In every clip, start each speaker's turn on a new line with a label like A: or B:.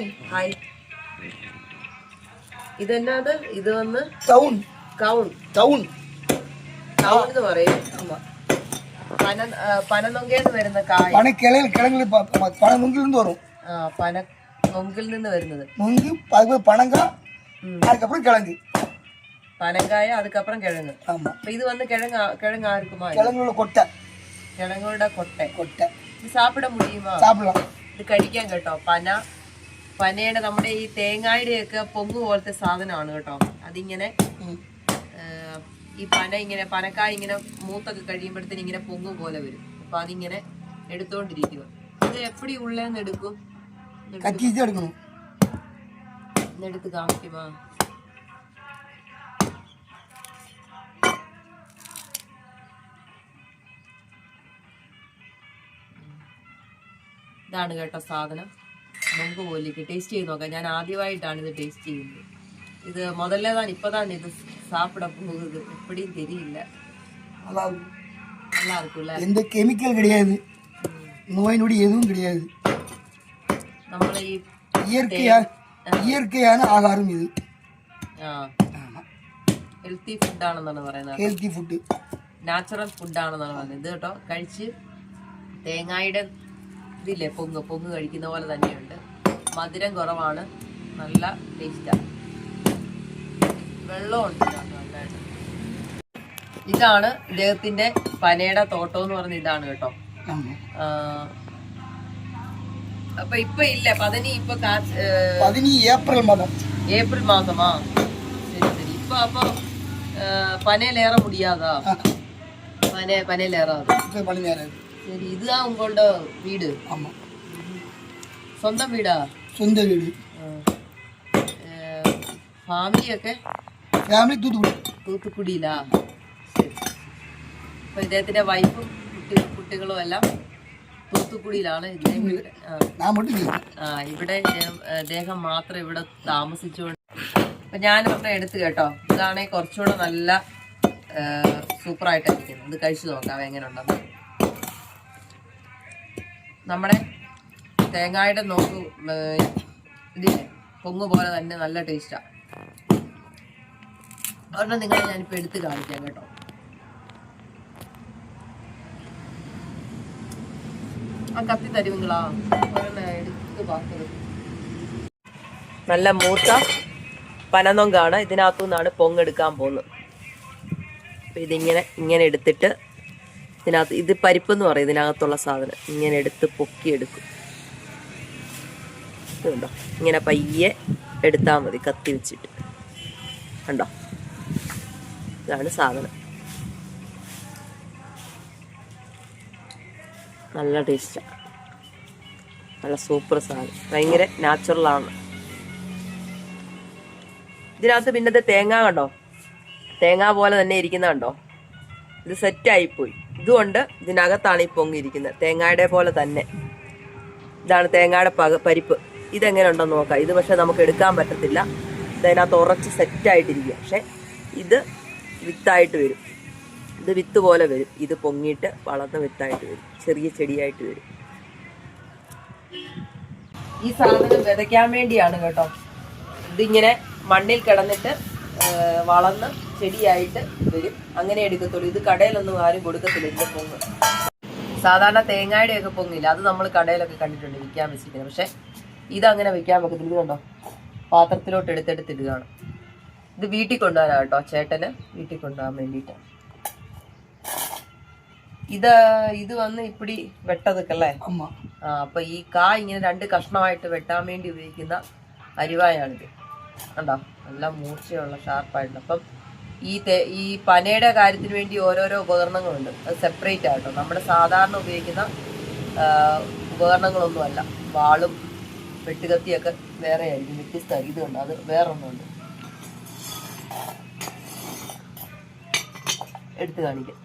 A: Town
B: hi ഇതെന്നാത് ഇത് വന്ന്
A: town
B: Kaur
A: town
B: Kaur എന്ന് പറയും
A: ஆமா
B: പന ആ, പനനൊങ്കേന്ന് വരുന്ന കായ
A: பனை கிளைகள் கிழங்குல ப- ப- பனை நுங்கிலிருந்து வரும்
B: ആ പന നൊങ്കിൽ നിന്ന് വരുന്നത്
A: நுங்கு அதுக்கு பனங்காய்
B: ഉം.
A: அதுக்கப்புறம் கிழங்கு
B: പനങ്കായ അതുക്കപ്പുറം കിഴങ്ങ്
A: ஆமா
B: അപ്പൊ ഇത് വന്ന് കിഴങ്ങ് ആ- കിഴങ്ങ് ആർക്കുമാ
A: கிழங்குல கொட்டை
B: കിഴങ്ങുകളുടെ കൊട്ട
A: கொட்டை
B: ഇത് സാപ്പിട മുടിയുമാ
A: சாப்பிடலாம்
B: ഇത് കഴിക്കാൻ കേട്ടോ പന പനയുടെ നമ്മുടെ ഈ തേങ്ങായുടെയൊക്കെ പൊങ്ങ് പോലത്തെ സാധനമാണ് കേട്ടോ. അതിങ്ങനെ ഈ പന ഇങ്ങനെ പനക്കായ ഇങ്ങനെ മൂത്തൊക്കെ കഴിയുമ്പോഴത്തേന് ഇങ്ങനെ പൊങ്ങ് പോലെ വരും. അപ്പൊ അതിങ്ങനെ എടുത്തോണ്ടിരിക്കുക ഇത് എപ്പടി ഉള്ളേന്ന് എടുക്കും? എന്നെടുത്ത് കാണിക്കുക ഇതാണ് കേട്ടോ സാധനം. നമുക്ക് പോലിക്ക് ടേസ്റ്റ് ചെയ്ത് നോക്കാം ഞാൻ ആദ്യമായിട്ടാണ് ഇത് ടേസ്റ്റ് ചെയ്യുന്നത് ഇത് മുതലേ താൻ ഇപ്പതാണ് ഇത് സാപ്പിട പോകുന്നത് എപ്പടിയും തെരിയില്ല
A: நல்லா இருக்கும்
B: நல்லா இருக்குல்ல
A: எந்த கெமிக்கல் கிடையாது நோய் நொடி எதுவும் கிடையாது
B: നമ്മൾ ഈ
A: இயற்கையா இயற்கையான ஆகாரம் இது
B: ഹെൽത്തി ഫുഡാണെന്നാണ് പറയുന്നത്
A: ஹெல்த்தி ஃபுட்டு
B: നാച്ചുറൽ ഫുഡാണെന്നാണ് പറയുന്നത് ഇത് കേട്ടോ കഴിച്ച് തേങ്ങായുടെ ഇതില്ലേ പൊങ്ങ് പൊങ്ങ് കഴിക്കുന്ന പോലെ തന്നെയുണ്ട് മധുരം കുറവാണ്. നല്ല ടേസ്റ്റാണ് വെള്ളമുണ്ട് ഇതാണ് ഇദ്ദേഹത്തിന്റെ പനയുടെ തോട്ടം എന്ന് പറഞ്ഞ ഇതാണ് കേട്ടോ. അപ്പൊ ഇപ്പൊ ഇല്ല. പതിനി ഇപ്പൊ
A: പതിനി ഏപ്രിൽ മാസം.
B: ഏപ്രിൽ മാസമാ ശരി ശരി. ഇപ്പൊ അപ്പൊ പനയിലേറെ മുടിയാതാ? പന പനയിലേറാതെ ശരി ഇതാ ഉങ്ങളുടെ
A: വീട്?
B: സ്വന്തം വീടാ?
A: സ്വന്തം വീട്.
B: ഫാമിലിയൊക്കെ
A: ഫാമിലി തൂത്തുക്കുടി.
B: തൂത്തുക്കുടിയിലാ? അപ്പോൾ ഇദ്ദേഹത്തിന്റെ വൈഫും കുട്ടി എല്ലാം തൂത്തുക്കുടിയിലാണ് ഇദ്ദേഹം ഇവിടെ. ആ. ഇവിടെ അദ്ദേഹം മാത്രം ഇവിടെ താമസിച്ചുകൊണ്ട്. അപ്പം ഞാൻ ഒരെണ്ണം എടുത്ത് കേട്ടോ. ഇതാണെങ്കിൽ കുറച്ചുകൂടെ നല്ല സൂപ്പറായിട്ടായിരിക്കുന്നത് ഇത് കഴിച്ചു നോക്കാം എങ്ങനെ ഉണ്ടെന്ന് നമ്മുടെ തേങ്ങായുടെ നോക്ക് ഇതില്ലേ? പൊങ്ങ് പോലെ തന്നെ നല്ല ടേസ്റ്റാ ഒരെണ്ണം നിങ്ങളെ ഞാനിപ്പോ എടുത്ത് കാണിക്കാം കേട്ടോ. ആ കത്തി തരുവിങ്ങളാ ഒരെണ്ണം എടുത്ത് പാക്കത് നല്ല മൂത്ത പനനൊങ്കാണ്. ഇതിനകത്തു നിന്നാണ് പൊങ്ങെടുക്കാൻ പോകുന്നത്. അപ്പം ഇതിങ്ങനെ ഇങ്ങനെ എടുത്തിട്ട് ഇതിനകത്ത് ഇത് പരിപ്പെന്ന് പറയും ഇതിനകത്തുള്ള സാധനം. ഇങ്ങനെ എടുത്ത് പൊക്കിയെടുക്കും. ഇതുണ്ടോ ഇങ്ങനെ പയ്യെ എടുത്താൽ മതി കത്തി വെച്ചിട്ട്. കണ്ടോ? ഇതാണ് സാധനം. നല്ല ടേസ്റ്റാണ് നല്ല സൂപ്പർ സാധനം. ഭയങ്കര നാച്ചുറലാണ് ഇതിനകത്ത് പിന്നത്തെ തേങ്ങ കണ്ടോ? തേങ്ങ പോലെ തന്നെ ഇരിക്കുന്ന കണ്ടോ? ഇത് സെറ്റായിപ്പോയി ഇതുകൊണ്ട് ഇതിനകത്താണ് ഈ പൊങ്ങിയിരിക്കുന്നത് തേങ്ങയുടെ പോലെ തന്നെ. ഇതാണ് തേങ്ങയുടെ പരിപ്പ്. ഇതെങ്ങനെ ഉണ്ടെന്ന് നോക്കാം. ഇത് പക്ഷേ നമുക്ക് എടുക്കാൻ പറ്റത്തില്ല. ഇതിനകത്ത് ഉറച്ച് സെറ്റായിട്ടിരിക്കുക പക്ഷേ ഇത് വിത്തായിട്ട് വരും. ഇത് വിത്ത് പോലെ വരും. ഇത് പൊങ്ങിയിട്ട് വളർന്ന വിത്തായിട്ട് വരും. ചെറിയ ചെടിയായിട്ട് വരും. ഈ സാധനം വിതയ്ക്കാൻ വേണ്ടിയാണ് കേട്ടോ. ഇതിങ്ങനെ മണ്ണിൽ കിടന്നിട്ട് വളർന്ന് ചെടിയായിട്ട് വരും. അങ്ങനെ എടുക്കത്തുള്ളൂ. ഇത് കടയിലൊന്നും ആരും കൊടുക്കത്തില്ല ഇതിന്റെ പൊങ്ങ്. സാധാരണ തേങ്ങയുടെ ഒക്കെ പൊങ്ങില്ല. അത് നമ്മൾ കടയിലൊക്കെ കണ്ടിട്ടുണ്ട് വിൽക്കാൻ വെച്ചിരിക്കുന്നത്. പക്ഷെ ഇതങ്ങനെ വെക്കാൻ പറ്റത്തില്ല ഇതുണ്ടോ പാത്രത്തിലോട്ട് എടുത്തെടുത്ത് ഇടുകയാണ് ഇത് വീട്ടിൽ കൊണ്ടുപോകാൻ കേട്ടോ ചേട്ടന് വീട്ടിൽ കൊണ്ടുപോകാൻ വേണ്ടിയിട്ടാണ് ഇത് ഇത് വന്ന് ഇപ്പിടി
A: വെട്ടതൊക്കെല്ലേ?
B: ആ അപ്പൊ ഈ കാ ഇങ്ങനെ രണ്ട് കഷ്ണമായിട്ട് വെട്ടാൻ വേണ്ടി ഉപയോഗിക്കുന്ന അരിവായാണിത്. കണ്ടോ? നല്ല മൂർച്ചയുള്ള ഷാർപ്പായിട്ടുണ്ട്. അപ്പം ഈ തേ ഈ പനയുടെ കാര്യത്തിന് വേണ്ടി ഓരോരോ ഉപകരണങ്ങളുണ്ട്. അത് സെപ്പറേറ്റ് ആയിട്ടോ നമ്മുടെ സാധാരണ ഉപയോഗിക്കുന്ന ഉപകരണങ്ങളൊന്നുമല്ല. വാളും വെട്ടുകത്തിയൊക്കെ വേറെ ആയിരിക്കും. വ്യത്യസ്ത ഇതുണ്ട്. അത് വേറൊന്നുണ്ട്. എടുത്തു കാണിക്കാം.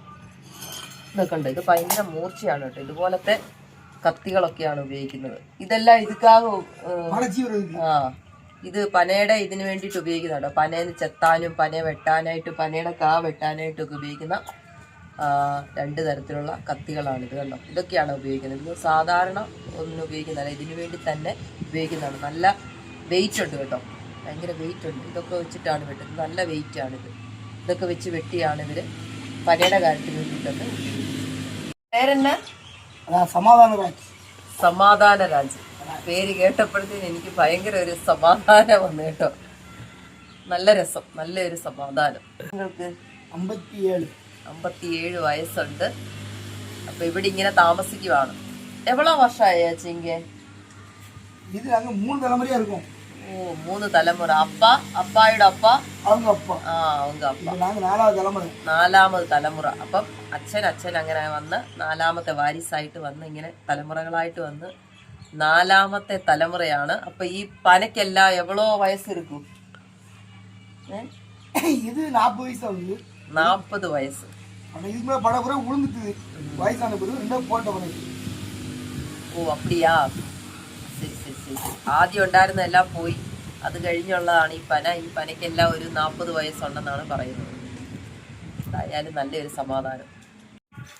B: ഇതൊക്കെ ഉണ്ട് ഇത് ഭയങ്കര മൂർച്ചയാണ് കേട്ടോ. ഇതുപോലത്തെ കത്തികളൊക്കെയാണ് ഉപയോഗിക്കുന്നത്. ഇതെല്ലാം
A: ഇതുക്കാകും
B: ആ ഇത് പനയുടെ ഇതിന് വേണ്ടിയിട്ട് ഉപയോഗിക്കുന്നുണ്ടോ. പനയിൽ ചെത്താനും പന വെട്ടാനായിട്ട് പനയുടെ കാ വെട്ടാനായിട്ടൊക്കെ ഉപയോഗിക്കുന്ന രണ്ട് തരത്തിലുള്ള കത്തികളാണ് ഇത് കണ്ടോ? ഇതൊക്കെയാണ് ഉപയോഗിക്കുന്നത്. ഇത് സാധാരണ ഒന്നും ഉപയോഗിക്കുന്നതല്ല ഇതിനു വേണ്ടി തന്നെ ഉപയോഗിക്കുന്നതാണ്. നല്ല വെയിറ്റ് ഉണ്ട് കേട്ടോ. ഭയങ്കര വെയിറ്റ് ഉണ്ട്. ഇതൊക്കെ വെച്ചിട്ടാണ് വെട്ടുന്നത്. നല്ല വെയിറ്റ് ആണിത്. ഇതൊക്കെ വെച്ച് വെട്ടിയാണ് ഇവർ പനയുടെ കാര്യത്തിന് വേണ്ടിയിട്ടൊക്കെ പേരെന്നെ?
A: സമാധാന രാജ്.
B: സമാധാന രാജ്. പേര് കേട്ടപ്പോഴത്തേന് എനിക്ക് ഭയങ്കര ഒരു സമാധാനം വന്നു കേട്ടോ. നല്ല രസം. നല്ലൊരു സമാധാനം. നിങ്ങൾക്ക്
A: അമ്പത്തിയേഴ്.
B: അമ്പത്തിയേഴ് വയസ്സുണ്ട് അപ്പൊ ഇവിടെ ഇങ്ങനെ താമസിക്കുവാണ് എവളോ വർഷമായ ചേച്ചിങ്ക
A: இது அங்க மூணு தலைமுறையா இருக்கும்
B: ഓ മൂന്ന് തലമുറ അപ്പ അപ്പായുടെ അപ്പ
A: அவங்க அப்பா
B: ആ அவங்க അപ്പ
A: இப்ப நாங்க நாலாவது தலைமுறை
B: നാലാമത് തലമുറ അപ്പം അച്ഛൻ അച്ഛൻ അങ്ങനെ വന്ന് നാലാമത്തെ വാരിസായിട്ട് വന്ന് ഇങ്ങനെ തലമുറകളായിട്ട് വന്ന് നാലാമത്തെ തലമുറയാണ് അപ്പൊ ഈ പനക്കെല്ലാം എവളോ വയസ്സെടുക്കും ഏ
A: இது நாற்பது வயசு ஆகுது
B: നാപ്പത് വയസ്സ്
A: ஆனா இதுக்கு மேல பல குறை விழுந்துட்டுது வயசான பிறகு ரெண்டும் போட்ட பிறகு
B: ഓ അപ്പടിയാ ശരി ശരി ശരി ശരി ആദ്യം ഉണ്ടായിരുന്ന എല്ലാം പോയി അത് കഴിഞ്ഞുള്ളതാണ് ഈ പന ഈ പനയ്ക്കെല്ലാം ഒരു നാൽപ്പത് വയസ്സുണ്ടെന്നാണ് പറയുന്നത് എന്തായാലും നല്ലൊരു സമാധാനം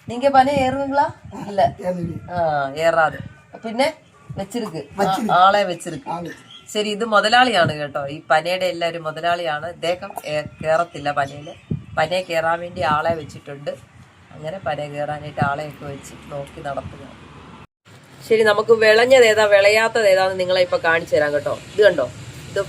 B: നിങ്ങ പന ഏറുങ്ങളാ ഇല്ല
A: ஏறிடு
B: ആ ഏറാതെ പിന്നെ വെച്ചിരിക്ക് ആ, ആളെ വെച്ചിരിക്ക്
A: ஆளு
B: ശരി ഇത് മുതലാളിയാണ് കേട്ടോ ഈ പനയുടെ എല്ലാം ഒരു മുതലാളിയാണ് ഇദ്ദേഹം ഏ- കേറത്തില്ല പനയില് പനയെ കയറാൻ വേണ്ടി ആളെ വെച്ചിട്ടുണ്ട്. അങ്ങനെ പന കയറാനായിട്ട് ആളെയൊക്കെ വെച്ച് നോക്കി നടത്തുക ശരി നമുക്ക് വിളഞ്ഞത് ഏതാ? വിളയാത്തത് ഏതാന്ന് നിങ്ങളെ ഇപ്പൊ കാണിച്ചു തരാം കേട്ടോ. ഇത് കണ്ടോ?